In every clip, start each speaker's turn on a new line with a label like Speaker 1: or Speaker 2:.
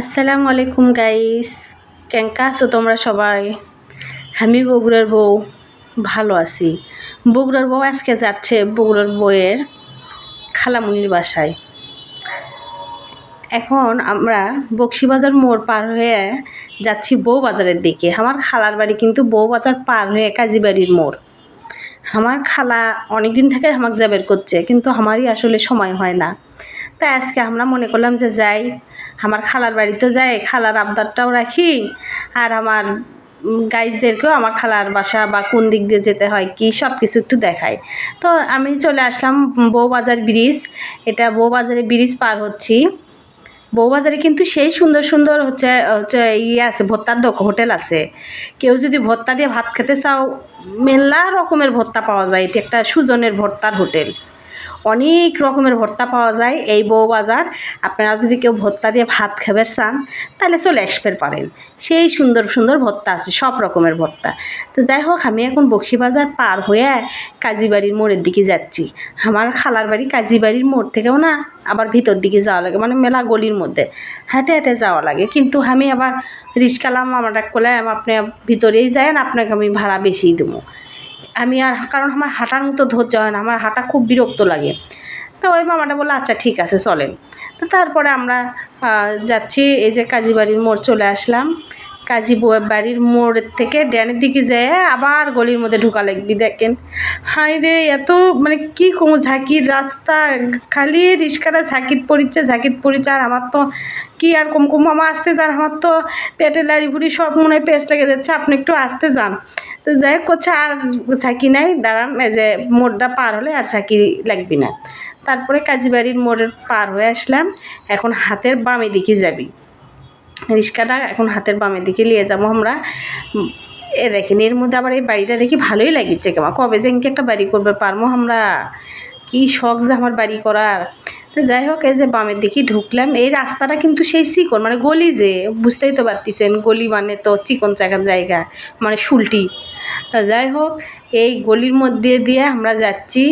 Speaker 1: আসসালামু আলাইকুম গাইস কেঙ্কা আছো তোমরা সবাই? আমি বগুড়ার বউ, ভালো আছি। বগুড়ার বউ আজকে যাচ্ছে বগুড়ার বউয়ের খালামুনির বাসায়। এখন আমরা বক্সিবাজার মোড় পার হয়ে যাচ্ছি বউ বাজারের দিকে। আমার খালার বাড়ি কিন্তু বউ বাজার পার হয়ে কাজীবাড়ির মোড়। আমার খালা অনেক দিন থেকে আমাকে যাবের করছে, কিন্তু আমারই আসলে সময় হয় না। তাই আজকে আমরা মনে করলাম যে যাই আমার খালার বাড়িতে যাই, খালার আবদারটাও রাখি। আর আমার গাইজদেরকেও আমার খালার বাসা বা কোন দিক দিয়ে যেতে হয়, কি সব কিছু একটু দেখায় তো আমি চলে আসলাম বউবাজার ব্রিজ। এটা বউবাজারে ব্রিজ পার হচ্ছি। বউবাজারে কিন্তু সেই সুন্দর সুন্দর হচ্ছে হচ্ছে ইয়ে আছে ভর্তার দোক, হোটেল আছে। কেউ যদি ভর্তা দিয়ে ভাত খেতে চাও, মেলা রকমের ভর্তা পাওয়া যায়। এটি একটা সুজনের ভর্তার হোটেল। অনেক রকমের ভর্তা পাওয়া যায় এই বউবাজার আপনারা যদি কেউ ভর্তা দিয়ে ভাত খাবার চান, তাহলে চলে আসতে পারেন। সেই সুন্দর সুন্দর ভর্তা আছে, সব রকমের ভর্তা। তো যাই হোক, আমি এখন বক্সিবাজার পার হয়ে কাজীবাড়ির মোড়ের দিকে যাচ্ছি। আমার খালার বাড়ি কাজীবাড়ির মোড় থেকেও না, আবার ভিতর দিকে যাওয়া লাগে মানে মেলা গলির মধ্যে। হেঁটে হেঁটে যাওয়া লাগে। কিন্তু আমি আবার রিস্কালাম আমার এক করলাম আপনি ভিতরেই যান আপনাকে আমি ভাড়া বেশি দেবো। আমি আর, কারণ আমার হাঁটার মতো ধৈর্য হয় না, আমার হাঁটা খুব বিরক্ত লাগে। তো ওই মামাটা বলল আচ্ছা ঠিক আছে, চলেন। তো তারপরে আমরা যাচ্ছি, এই যে কাজীবাড়ির মোড় চলে আসলাম। কাজী বাড়ির মোড়ের থেকে ড্যানের দিকে যেয়ে, আবার গলির মধ্যে ঢুকা লাগবি, দেখেন। হাই রে, এত মানে কি কমো, ঝাঁকির রাস্তা, খালি রিস্কাটা ঝাঁকিত পড়িচ্ছে ঝাঁকিত পড়িচ্ছে আর আমার তো কি আর কম কম মামা আসতে যান, আমার তো পেটে লাড়ি ফুড়ি সব মনে হয় পেস্ট লেগে যাচ্ছে, আপনি একটু আসতে যান। তো যাই হোক করছে আর ঝাঁকি নাই, দাঁড়ান যে মোড়টা পার হলে আর ঝাঁকি লাগবি না। তারপরে কাজীবাড়ির মোড়ের পার হয়ে আসলাম, এখন হাতের বামে দিকে যাবি। রিক্সাটা এখন হাতের বামের দিকে নিয়ে যাব আমরা। এ দেখেন, এর মধ্যে আবার এই বাড়িটা দেখি ভালোই লাগিচ্ছে কেমন কবে যে একটা বাড়ি করবে পারব আমরা? কি শখ যে আমার বাড়ি করার। তো যাই হোক, এই যে বামের দিকে ঢুকলাম। এই রাস্তাটা কিন্তু সেই চিকন মানে গলি যে, বুঝতেই তো পারতেছেন, গলি মানে তো চিকন চাকার জায়গা মানে শুলটি তা যাই হোক, এই গলির মধ্যে দিয়ে আমরা যাচ্ছি।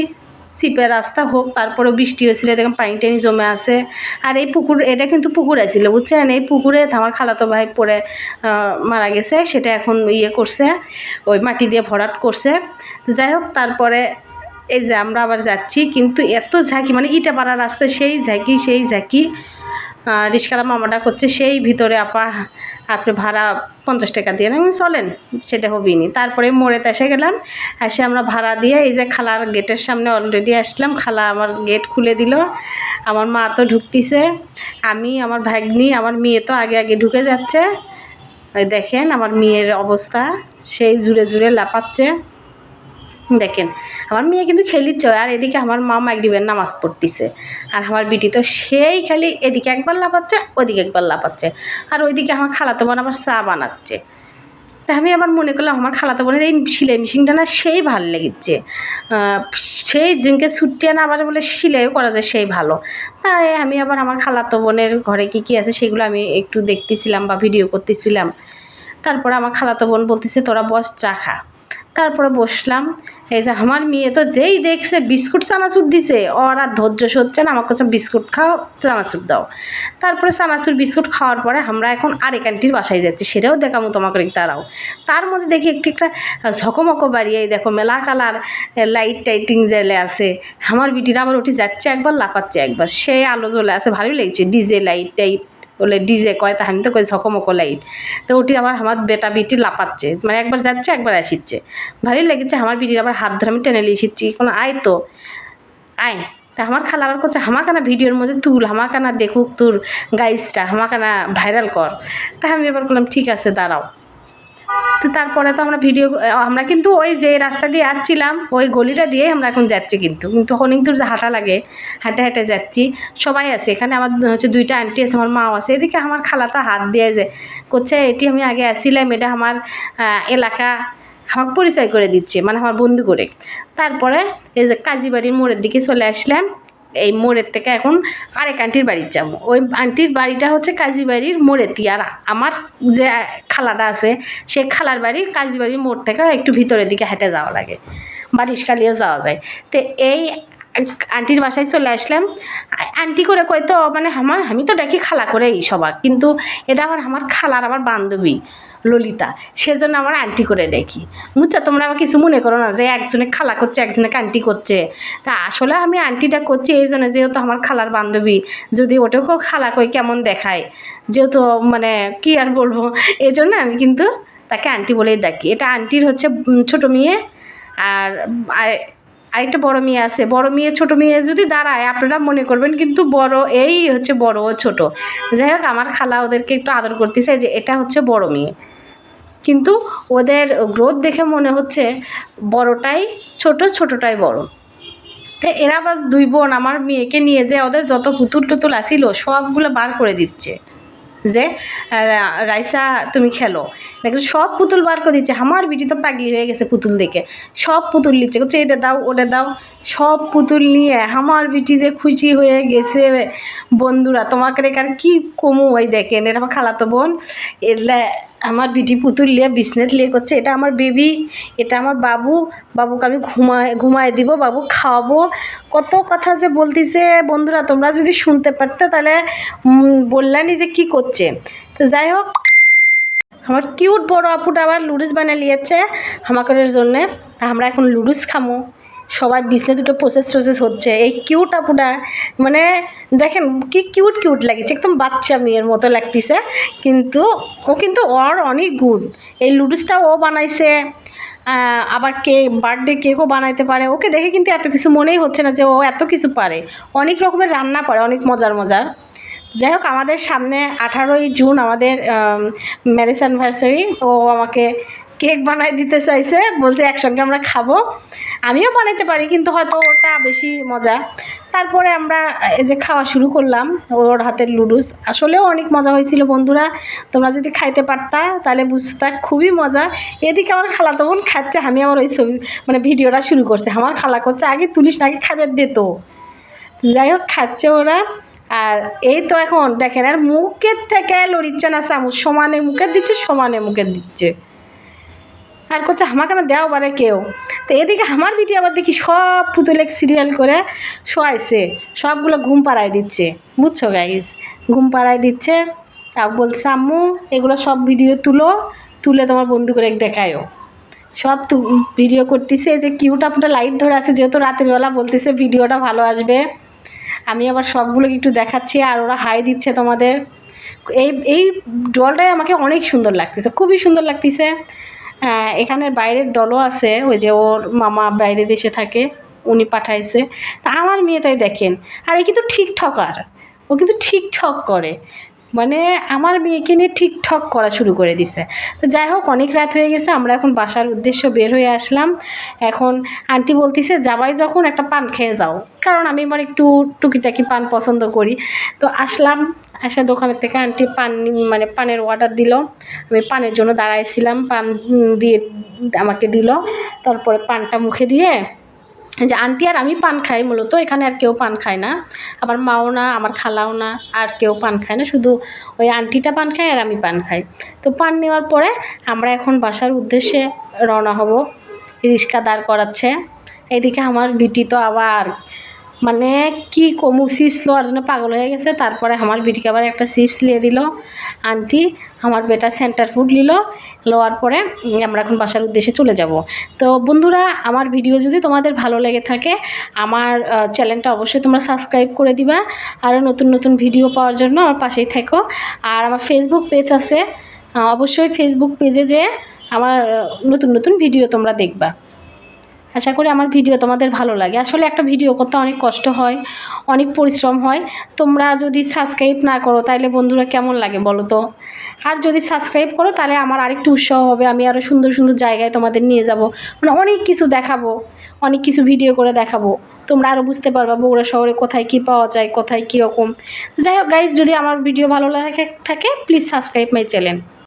Speaker 1: সিপের রাস্তা হোক, তারপরে বৃষ্টি হয়েছিল দেখেন পানি টানি জমে আছে। আর এই পুকুর, এটা কিন্তু পুকুর ছিল বুঝছেন? এই পুকুরে আমার খালাতো ভাই পড়ে মারা গেছে, সেটা এখন ইয়ে করছে, ওই মাটি দিয়ে ভরাট করছে। যাই হোক, তারপরে এই যে আমরা আবার যাচ্ছি, কিন্তু এত ঝাঁকি মানে ইটা পাড়া রাস্তা, সেই ঝাঁকি সেই ঝাঁকি রিক্সালা মামাটা করছে, সেই ভিতরে আপা আপনি ভাড়া পঞ্চাশ টাকা দিয়ে আমি চলেন, সেটা হবেই নি। তারপরে মোড়েতে এসে গেলাম। এসে আমরা ভাড়া দিয়ে এই যে খালার গেটের সামনে অলরেডি আসলাম। খালা আমার গেট খুলে দিল। আমার মা তো ঢুকতিছে। আমি, আমার ভাগ্নি, আমার মেয়ে তো আগে আগে ঢুকে যাচ্ছে। দেখেন, আমার মেয়ের অবস্থা। সেই জুড়ে জুড়ে লাপাচ্ছে দেখেন, আমার মেয়ে কিন্তু খেলি খেলিচ্ছে, আর এদিকে আমার মা মাগরিবের নামাজ পড়তিছে। আর আমার বিটি তো সেই খালি এদিকে একবার লাফাচ্ছে, ওদিকে একবার লাফাচ্ছে। আর ওইদিকে আমার খালাতো বোন আবার চা বানাচ্ছে। তা আমি আবার মনে করলাম, আমার খালাতো বোনের এই সিলাই মেশিনটা না সেই ভালো লেগেছে। সেই জিনকে ছুটি আনা আবার বলে সিলাইও করা যায় সেই ভালো। তাই আমি আবার আমার খালাতো বোনের ঘরে কী কী আছে সেগুলো আমি একটু দেখতেছিলাম বা ভিডিও করতেছিলাম। তারপরে আমার খালাতো বোন বলতেছে, তোরা বস, চা খা। তারপরে বসলাম। এই যে আমার মেয়ে তো যেই দেখছে বিস্কুট চানাচুর দিছে, ওর আর ধৈর্য সচ্ছে না আমার কাছে বিস্কুট খাও, চানাচুর দাও। তারপরে চানাচুর বিস্কুট খাওয়ার পরে আমরা এখন আরেক আন্টির বাসায় যাচ্ছি, সেটাও দেখামো তোমাকে তারাও তার মধ্যে দেখি একটি একটা ঝকমকো বাড়ি, এই দেখো মেলা কালার লাইট টাইটিং জেলে আছে। আমার বিটিরা আবার ওটি যাচ্ছে একবার, লাফাচ্ছে একবার। সে আলো জ্বলে আছে, ভালোই লাগছে, ডিজে লাইট টাইট বলে, ডিজে কয় তা, আমি তো কই ঝকমকো লাইট। তো ওটি আমার আমার বেটা বিটি লাপাচ্ছে মানে একবার যাচ্ছে, একবার আসিচ্ছে। ভারী লেগেছে, আমার বিটির আবার হাত ধরে আমি টেনে এসেছি, কোনো আয় তো? আয়। তা আমার খালা আবার করছে, হামাকানা ভিডিওর মধ্যে তুল, হামাকানা দেখুক তোর গাইসটা হামাকানা ভাইরাল কর। তা আমি এবার বললাম, ঠিক আছে, দাঁড়াও। তো তারপরে তো আমরা ভিডিও আমরা কিন্তু ওই যে রাস্তা দিয়ে আসছিলাম, ওই গলিটা দিয়ে আমরা এখন যাচ্ছি কিন্তু। কিন্তু অনেক দূর যে হাঁটা লাগে, হাঁটে হাঁটে যাচ্ছি। সবাই আছে এখানে, আমার হচ্ছে দুইটা আন্টি আছে, আমার মাও আছে। এদিকে আমার খালাটা হাত দিয়ে যে করছে এটি আমি আগে আসছিলাম, এটা আমার এলাকা, আমাকে পরিচয় করে দিচ্ছে মানে আমার বন্ধু করে। তারপরে এই যে কাজীবাড়ির মোড়ের দিকে চলে আসলাম। এই মোড়ের থেকে এখন আরেক আন্টির বাড়ির যাব। ওই আন্টির বাড়িটা হচ্ছে কাজী বাড়ির মোড়েতি আর আমার যে খালাটা আছে, সে খালার বাড়ি কাজী বাড়ির মোড় থেকে একটু ভিতরের দিকে হেঁটে যাওয়া লাগে। বা রিস্কালিও যাওয়া যায়। তো এই আন্টির বাসায় চলে আসলাম। আন্টি করে কই তো মানে আমার, আমি তো ডাকি খালা করে এই সবার। কিন্তু এটা আমার আমার খালার আমার বান্ধবী। ললিতা, সেজন্য আমার আন্টি করে ডাকি। বুঝছ তোমরা আমার কিছু মনে করো না যে একজনে খালা করছে, একজনে আন্টি করছে। তা আসলে আমি আন্টিটা করছি এই জন্য যেহেতু আমার খালার বান্ধবী, যদি ওটাকেও খালা কই কেমন দেখায়? যেহেতু মানে কি আর বলব? এই জন্য আমি কিন্তু তাকে আন্টি বলেই ডাকি। এটা আন্টির হচ্ছে ছোট মেয়ে আর, আর- আরেকটা বড় মেয়ে আছে। বড় মেয়ে, ছোট মেয়ে যদি দাঁড়ায়, আপনারা মনে করবেন কিন্তু বড়, এই হচ্ছে বড় ও ছোট। যাই হোক, আমার খালা ওদেরকে একটু আদর করতেছে যে এটা হচ্ছে বড় মেয়ে। কিন্তু ওদের গ্রোথ দেখে মনে হচ্ছে বড়টাই ছোট, ছোটটাই বড়। তো এরা আবার দুই বোন, আমার মেয়েকে নিয়ে যে ওদের যত পুতুল টুতুল আসিল, সবগুলো বার করে দিচ্ছে। যে রাইসা, তুমি খেলো। দেখো সব পুতুল বার করে দিচ্ছে। আমার বিটি তো পাগলি হয়ে গেছে পুতুল দেখে। সব পুতুল নিচ্ছে। বলছে, এটা দাও, ওটা দাও। সব পুতুল নিয়ে আমার বিটি যে খুশি হয়ে গেছে বন্ধুরা, তোমাকে আর কি কমু ওই দেখেন এটা আমার খালাতো বোন। এলে আমার বিটি পুতুল নিয়ে বিজনেস লিয়ে করছে। এটা আমার বেবি এটা আমার বাবু। বাবুকে আমি ঘুমায় ঘুমায় দিব, বাবু খাওয়াবো। কত কথা যে বলতিছে, বন্ধুরা, তোমরা যদি শুনতে পারতে তাহলে বললানি যে কি করছে। তো যাই হোক, আমার কিউট বড় আপুটা আবার লুডুস বানিয়ে নিয়েছে আমাদের জন্যে। আমরা এখন লুডুস খামো। সবাই বিজনেস দুটো প্রসেস টসেস হচ্ছে। এই কিউট আপুটা মানে দেখেন কি কিউট কিউট লাগছে, একদম বাচ্চা মেয়ের মতো লাগতেছে। কিন্তু ও কিন্তু ওর অনেক গুড এই লুডুসটা ও বানাইছে আবার কেক বার্থডে কেকও বানাইতে পারে। ওকে দেখে কিন্তু এত কিছু মনেই হচ্ছে না যে ও এত কিছু পারে। অনেক রকমের রান্না পারে, অনেক মজার মজার। যাই হোক, আমাদের সামনে আঠারোই জুন, আমাদের ম্যারেজ অ্যানিভার্সারি ও আমাকে কেক বানাই দিতে চাইছে, বলছে একসঙ্গে আমরা খাব। আমিও বানাইতে পারি, কিন্তু হয়তো ওটা বেশি মজা। তারপরে আমরা এই যে খাওয়া শুরু করলাম, ওর হাতের লুডুস আসলেও অনেক মজা হয়েছিল বন্ধুরা, তোমরা যদি খাইতে পারতা, তাহলে বুঝতা খুবই মজা। এদিকে আমার খালাতো বোন খাচ্ছে, আমি আমার ওই ছবি মানে ভিডিওটা শুরু করছে। আমার খালা করছে, আগে তুলিস নাকি খাবার দে যাই হোক, খাচ্ছে ওরা। আর এই তো এখন, দেখেন, আর মুখের থেকে লড়িচ্ছে না চামচ সমানে মুখে দিচ্ছে, সমানে মুখে দিচ্ছে। আর করছে আমাকে না দেও বারে কেউ। তো এদিকে আমার ভিডিও আবার দেখি সব পুতুলেক সিরিয়াল করে শোয়াইছে। সবগুলো ঘুম পাড়ায় দিচ্ছে। বুঝছ গাইস ঘুম পাড়ায় দিচ্ছে। তাও বলছে, আম্মু, এগুলো সব ভিডিও তুলো, তুলে তোমার বন্ধু করে দেখায়ও। সব তু ভিডিও করতেছে যে কিউটা পুটা লাইট ধরে আছে, যেহেতু রাতের বেলা বলতেছে ভিডিওটা ভালো আসবে। আমি আবার সবগুলো একটু দেখাচ্ছি, আর ওরা হাই দিচ্ছে তোমাদের। এই এই ডলটাই আমাকে অনেক সুন্দর লাগতেছে, খুবই সুন্দর লাগতেছে। এখানে বাইরের ডলও আছে, ওই যে ওর মামা বাইরে দেশে থাকে, উনি পাঠাইছে। তা আমার মেয়ে তাই দেখেন। আর এ কিন্তু ঠিক আর ও কিন্তু ঠিকঠক করে। মানে আমার মেয়েকে নিয়ে ঠিকঠক করা শুরু করে দিছে। তো যাই হোক, অনেক রাত হয়ে গেছে, আমরা এখন বাসার উদ্দেশ্য বের হয়ে আসলাম। এখন আন্টি বলতিছে যাবাই যখন একটা পান খেয়ে যাও। কারণ আমি এবার একটু টুকিটাকি পান পছন্দ করি। তো আসলাম, আসা দোকানের থেকে আন্টি পান মানে পানের অর্ডার দিল। আমি পানের জন্য দাঁড়াইছিলাম, পান দিয়ে আমাকে দিল। তারপরে পানটা মুখে দিয়ে যে আন্টি আর আমি পান খাই মূলত, এখানে আর কেউ পান খায় না। আমার মাও না, আমার খালাও না, আর কেউ পান খায় না। শুধু ওই আন্টিটা পান খায় আর আমি পান খাই। তো পান নেওয়ার পরে আমরা এখন বাসার উদ্দেশ্যে রওনা হব। রিক্সা দাঁড় করাচ্ছে। এদিকে আমার বিটি তো আবার মানে কি কমু চিপস লওয়ার জন্য পাগল হয়ে গেছে। তারপরে আমার বিটিকে আবার একটা চিপস নিয়ে দিল। আন্টি, আমার বেটা সেন্টার ফুড নিল। লওয়ার পরে আমরা এখন বাসার উদ্দেশ্যে চলে যাব। তো বন্ধুরা, আমার ভিডিও যদি তোমাদের ভালো লেগে থাকে, আমার চ্যানেলটা অবশ্যই তোমরা সাবস্ক্রাইব করে দিবা। আরও নতুন নতুন ভিডিও পাওয়ার জন্য আমার পাশেই থেকো। আর আমার ফেসবুক পেজ আছে। অবশ্যই ফেসবুক পেজে যে আমার নতুন নতুন ভিডিও তোমরা দেখবা। আশা করি আমার ভিডিও তোমাদের ভালো লাগে। আসলে একটা ভিডিও করতে অনেক কষ্ট হয়, অনেক পরিশ্রম হয়। তোমরা যদি সাবস্ক্রাইব না করো তাহলে বন্ধুরা কেমন লাগে বলো তো? আর যদি সাবস্ক্রাইব করো তাহলে আমার আরেকটু উৎসাহ হবে। আমি আরও সুন্দর সুন্দর জায়গায় তোমাদের নিয়ে যাব। মানে অনেক কিছু দেখাবো, অনেক কিছু ভিডিও করে দেখাবো। তোমরা আরও বুঝতে পারবা বগুড়া শহরে কোথায় কী পাওয়া যায়, কোথায় কীরকম। যাই হোক গাইজ যদি আমার ভিডিও ভালো লাগে থাকে প্লিজ সাবস্ক্রাইব মাই চ্যানেল